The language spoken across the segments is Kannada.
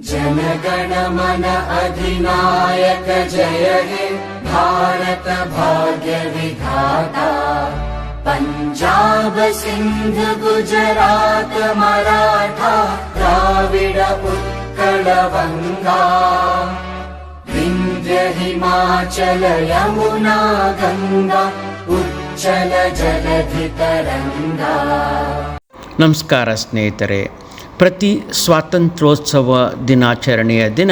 जनगण मन अधिनायक जय हे भारत भाग्य विधाता पञ्जाब सिन्ध गुजरात मराठा द्राविड उत्कल वङ्गा विन्ध्य हिमाचल यमुना गङ्गा उच्चल जलधितरङ्गा ನಮಸ್ಕಾರ ಸ್ನೇಹಿತರೆ ಪ್ರತಿ ಸ್ವಾತಂತ್ರ್ಯೋತ್ಸವ ದಿನಾಚರಣೆಯ ದಿನ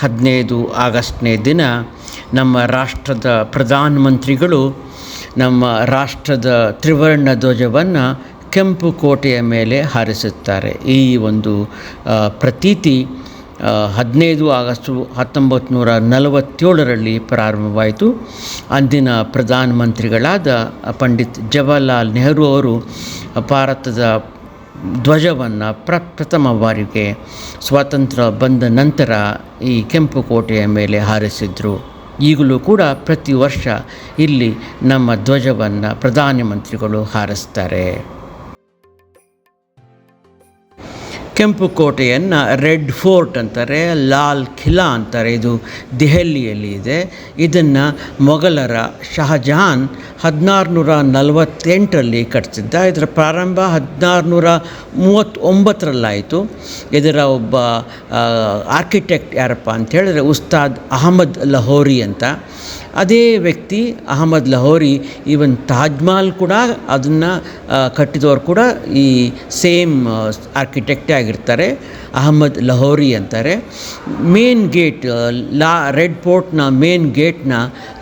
ಹದಿನೈದು ಆಗಸ್ಟ್ನೇ ದಿನ ನಮ್ಮ ರಾಷ್ಟ್ರದ ಪ್ರಧಾನಮಂತ್ರಿಗಳು ನಮ್ಮ ರಾಷ್ಟ್ರದ ತ್ರಿವರ್ಣ ಧ್ವಜವನ್ನು ಕೆಂಪು ಕೋಟೆಯ ಮೇಲೆ ಹಾರಿಸುತ್ತಾರೆ. ಈ ಒಂದು ಪ್ರತೀತಿ ಹದಿನೈದು ಆಗಸ್ಟು ಹತ್ತೊಂಬತ್ತು ನೂರ ನಲವತ್ತೇಳರಲ್ಲಿ ಪ್ರಾರಂಭವಾಯಿತು. ಅಂದಿನ ಪ್ರಧಾನಮಂತ್ರಿಗಳಾದ ಪಂಡಿತ್ ಜವಾಹರ್ಲಾಲ್ ನೆಹರು ಅವರು ಭಾರತದ ಧ್ವಜವನ್ನು ಪ್ರಪ್ರಥಮ ಬಾರಿಗೆ ಸ್ವಾತಂತ್ರ್ಯ ಬಂದ ನಂತರ ಈ ಕೆಂಪು ಕೋಟೆಯ ಮೇಲೆ ಹಾರಿಸಿದರು. ಈಗಲೂ ಕೂಡ ಪ್ರತಿ ವರ್ಷ ಇಲ್ಲಿ ನಮ್ಮ ಧ್ವಜವನ್ನು ಪ್ರಧಾನಮಂತ್ರಿಗಳು ಹಾರಿಸ್ತಾರೆ. ಕೆಂಪು ಕೋಟೆಯನ್ನು ರೆಡ್ ಫೋರ್ಟ್ ಅಂತಾರೆ, ಲಾಲ್ ಖಿಲಾ ಅಂತಾರೆ, ಇದು ದೆಹಲಿಯಲ್ಲಿ ಇದೆ. ಇದನ್ನು ಮೊಘಲರ ಶಹಜಹಾನ್ ಹದಿನಾರುನೂರ ನಲವತ್ತೆಂಟರಲ್ಲಿ ಕಟ್ಟಿಸಿದ್ದ ಇದರ ಪ್ರಾರಂಭ ಹದಿನಾರುನೂರ ಮೂವತ್ತೊಂಬತ್ತರಲ್ಲಾಯಿತು. ಇದರ ಒಬ್ಬ ಆರ್ಕಿಟೆಕ್ಟ್ ಯಾರಪ್ಪ ಅಂತ ಹೇಳಿದ್ರೆ ಉಸ್ತಾದ್ ಅಹಮದ್ ಲಹೋರಿ ಅಂತ. ಅದೇ ವ್ಯಕ್ತಿ ಅಹಮದ್ ಲಹೋರಿ, ಈವನ್ ತಾಜ್ಮಹಲ್ ಕೂಡ ಅದನ್ನು ಕಟ್ಟಿದವರು ಕೂಡ ಈ ಸೇಮ್ ಆರ್ಕಿಟೆಕ್ಟೇ ಆಗಿರ್ತಾರೆ, ಅಹಮದ್ ಲಹೋರಿ ಅಂತಾರೆ. ಮೇನ್ ಗೇಟ್ ಲಾ, ರೆಡ್ ಪೋರ್ಟ್ನ ಮೇನ್ ಗೇಟ್ನ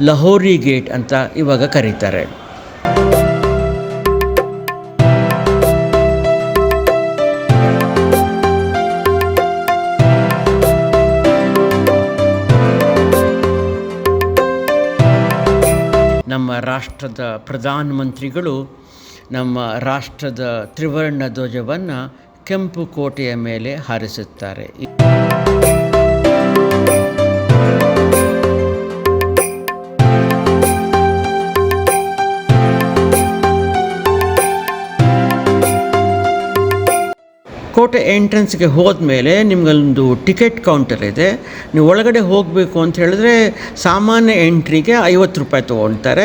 ಲಹೋರಿ ಗೇಟ್ ಅಂತ ಇವಾಗ ಕರೀತಾರೆ. ನಮ್ಮ ರಾಷ್ಟ್ರದ ಪ್ರಧಾನಮಂತ್ರಿಗಳು ನಮ್ಮ ರಾಷ್ಟ್ರದ ತ್ರಿವರ್ಣ ಧ್ವಜವನ್ನು ಕೆಂಪು ಕೋಟೆಯ ಮೇಲೆ ಹಾರಿಸುತ್ತಾರೆ. ಕೋಟೆ ಎಂಟ್ರೆನ್ಸ್ಗೆ ಹೋದ್ಮೇಲೆ ನಿಮಗಲ್ಲೊಂದು ಟಿಕೆಟ್ ಕೌಂಟರ್ ಇದೆ. ನೀವು ಒಳಗಡೆ ಹೋಗಬೇಕು ಅಂತ ಹೇಳಿದ್ರೆ ಸಾಮಾನ್ಯ ಎಂಟ್ರಿಗೆ ಐವತ್ತು ರೂಪಾಯಿ ತೊಗೊಳ್ತಾರೆ.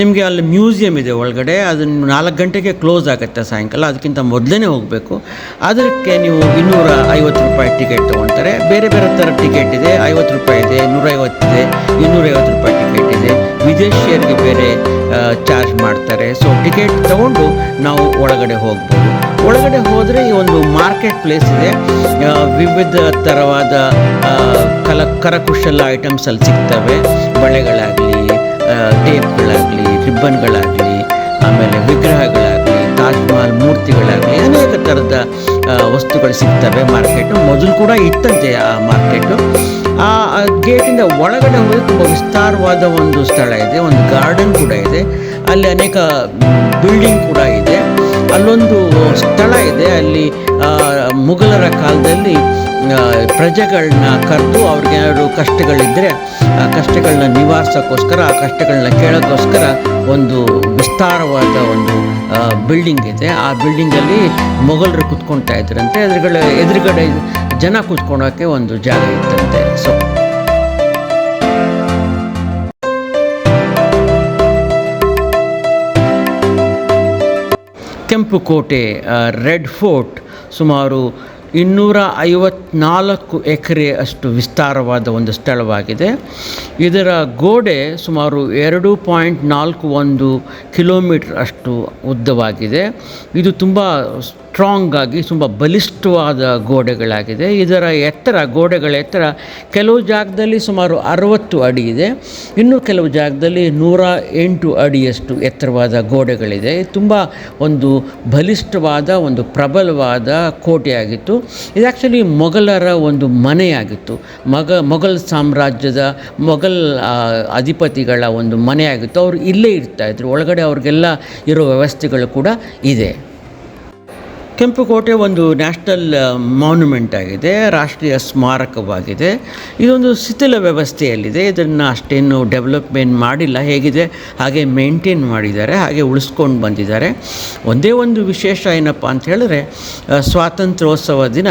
ನಿಮಗೆ ಅಲ್ಲಿ ಮ್ಯೂಸಿಯಂ ಇದೆ ಒಳಗಡೆ, ಅದನ್ನು ನಾಲ್ಕು ಗಂಟೆಗೆ ಕ್ಲೋಸ್ ಆಗುತ್ತೆ ಸಾಯಂಕಾಲ, ಅದಕ್ಕಿಂತ ಮೊದಲೇ ಹೋಗಬೇಕು. ಅದಕ್ಕೆ ನೀವು ಇನ್ನೂರ ಐವತ್ತು ರೂಪಾಯಿ ಟಿಕೆಟ್ ತೊಗೊಳ್ತಾರೆ. ಬೇರೆ ಬೇರೆ ಥರ ಟಿಕೆಟ್ ಇದೆ, ಐವತ್ತು ರೂಪಾಯಿ ಇದೆ ನೂರೈವತ್ತಿದೆ ಇನ್ನೂರೈವತ್ತು ರೂಪಾಯಿ ಟಿಕೆಟ್ ಇದೆ. ವಿದೇಶಿಯರಿಗೆ ಬೇರೆ ಚಾರ್ಜ್ ಮಾಡ್ತಾರೆ. ಸೊ ಟಿಕೆಟ್ ತಗೊಂಡು ನಾವು ಒಳಗಡೆ ಹೋಗ್ಬೋದು. ಒಳಗಡೆ ಹೋದರೆ ಈ ಒಂದು ಮಾರ್ಕೆಟ್ ಪ್ಲೇಸ್ ಇದೆ. ವಿವಿಧ ಥರವಾದ ಕಲ, ಕರಕುಶಲ ಐಟಮ್ಸ್ ಅಲ್ಲಿ ಸಿಗ್ತವೆ. ಬಳೆಗಳಾಗಲಿ ಟೇಪ್ಗಳಾಗಲಿ ರಿಬ್ಬನ್ಗಳಾಗಲಿ ಆಮೇಲೆ ವಿಗ್ರಹಗಳಾಗಲಿ, ತಾಜ್ ಮಹಲ್ ಮೂರ್ತಿಗಳಾಗಲಿ, ಅನೇಕ ಥರದ ವಸ್ತುಗಳು ಸಿಗ್ತವೆ ಮಾರ್ಕೆಟು ಮೊದಲು ಕೂಡ ಇತ್ತಂತೆ ಆ ಮಾರ್ಕೆಟು ಆ ಗೇಟಿಂದ ಒಳಗಡೆ ಹೋಗಿ ತುಂಬ ವಿಸ್ತಾರವಾದ ಒಂದು ಸ್ಥಳ ಇದೆ. ಒಂದು ಗಾರ್ಡನ್ ಕೂಡ ಇದೆ. ಅಲ್ಲಿ ಅನೇಕ ಬಿಲ್ಡಿಂಗ್ ಕೂಡ ಇದೆ. ಅಲ್ಲೊಂದು ಸ್ಥಳ ಇದೆ. ಅಲ್ಲಿ ಆ, ಮುಘಲರ ಕಾಲದಲ್ಲಿ ಪ್ರಜೆಗಳನ್ನ ಕರೆದು ಅವ್ರಿಗೆ ಏನಾದ್ರು ಕಷ್ಟಗಳಿದ್ದರೆ ಆ ಕಷ್ಟಗಳನ್ನ ನಿವಾರಿಸೋಕ್ಕೋಸ್ಕರ ಆ ಕಷ್ಟಗಳನ್ನ ಕೇಳೋಕ್ಕೋಸ್ಕರ ಒಂದು ವಿಸ್ತಾರವಾದ ಒಂದು ಬಿಲ್ಡಿಂಗ್ ಇದೆ. ಆ ಬಿಲ್ಡಿಂಗಲ್ಲಿ ಮೊಘಲರು ಕುತ್ಕೊಳ್ತಾ ಇದ್ರಂತೆ. ಎದುರುಗಡೆ ಎದುರುಗಡೆ ಜನ ಕೂತ್ಕೊಳ್ಳೋಕ್ಕೆ ಒಂದು ಜಾಗ ಇತ್ತಂತೆ. ಸೊ ಕೆಂಪು ಕೋಟೆ ರೆಡ್ ಫೋರ್ಟ್ ಸುಮಾರು ಇನ್ನೂರ ಐವತ್ನಾಲ್ಕು ಎಕರೆ ಅಷ್ಟು ವಿಸ್ತಾರವಾದ ಒಂದು ಸ್ಥಳವಾಗಿದೆ. ಇದರ ಗೋಡೆ ಸುಮಾರು ಎರಡು ಪಾಯಿಂಟ್ ನಾಲ್ಕು ಒಂದು ಕಿಲೋಮೀಟ್ರ್ ಅಷ್ಟು ಉದ್ದವಾಗಿದೆ. ಇದು ತುಂಬ ಸ್ಟ್ರಾಂಗ್ ಆಗಿ ತುಂಬ ಬಲಿಷ್ಠವಾದ ಗೋಡೆಗಳಾಗಿದೆ. ಇದರ ಎತ್ತರ, ಗೋಡೆಗಳ ಎತ್ತರ ಕೆಲವು ಜಾಗದಲ್ಲಿ ಸುಮಾರು ಅರವತ್ತು ಅಡಿ ಇದೆ. ಇನ್ನು ಕೆಲವು ಜಾಗದಲ್ಲಿ ನೂರ ಎಂಟು ಅಡಿಯಷ್ಟು ಎತ್ತರವಾದ ಗೋಡೆಗಳಿದೆ. ತುಂಬ ಒಂದು ಬಲಿಷ್ಠವಾದ, ಒಂದು ಪ್ರಬಲವಾದ ಕೋಟೆಯಾಗಿತ್ತು. ಇದು ಆ್ಯಕ್ಚುಲಿ ಮೊಘಲರ ಒಂದು ಮನೆಯಾಗಿತ್ತು. ಮಗ, ಮೊಘಲ್ ಸಾಮ್ರಾಜ್ಯದ ಮೊಘಲ್ ಅಧಿಪತಿಗಳ ಒಂದು ಮನೆಯಾಗಿತ್ತು. ಅವರು ಇಲ್ಲೇ ಇರ್ತಾಯಿದ್ರು ಒಳಗಡೆ ಅವ್ರಿಗೆಲ್ಲ ಇರೋ ವ್ಯವಸ್ಥೆಗಳು ಕೂಡ ಇದೆ. ಕೆಂಪುಕೋಟೆ ಒಂದು ನ್ಯಾಷನಲ್ ಮಾನ್ಯುಮೆಂಟ್ ಆಗಿದೆ, ರಾಷ್ಟ್ರೀಯ ಸ್ಮಾರಕವಾಗಿದೆ. ಇದೊಂದು ಶಿಥಿಲ ವ್ಯವಸ್ಥೆಯಲ್ಲಿದೆ. ಇದನ್ನು ಅಷ್ಟೇನು ಡೆವಲಪ್ಮೆಂಟ್ ಮಾಡಿಲ್ಲ. ಹೇಗಿದೆ? ಹಾಗೆ ಮೇಂಟೈನ್ ಮಾಡಿದ್ದಾರೆ, ಹಾಗೆ ಉಳಿಸ್ಕೊಂಡು ಬಂದಿದ್ದಾರೆ. ಒಂದೇ ಒಂದು ವಿಶೇಷ ಏನಪ್ಪ ಅಂತ ಹೇಳಿದ್ರೆ ಸ್ವಾತಂತ್ರ್ಯೋತ್ಸವ ದಿನ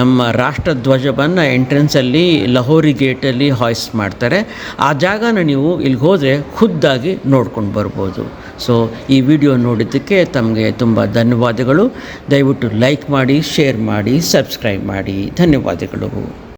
ನಮ್ಮ ರಾಷ್ಟ್ರಧ್ವಜವನ್ನು ಎಂಟ್ರೆನ್ಸಲ್ಲಿ ಲಹೋರಿ ಗೇಟಲ್ಲಿ ಹಾಯ್ಸ್ ಮಾಡ್ತಾರೆ. ಆ ಜಾಗನ ನೀವು ಇಲ್ಲಿಗೆ ಹೋದರೆ ಖುದ್ದಾಗಿ ನೋಡ್ಕೊಂಡು ಬರ್ಬೋದು. ಸೊ ಈ ವಿಡಿಯೋ ನೋಡಿದ್ದಕ್ಕೆ ತಮಗೆ ತುಂಬ ಧನ್ಯವಾದಗಳು. ದಯವಿಟ್ಟು ಲೈಕ್ ಮಾಡಿ ಶೇರ್ ಮಾಡಿ ಸಬ್ಸ್ಕ್ರೈಬ್ ಮಾಡಿ. ಧನ್ಯವಾದಗಳು.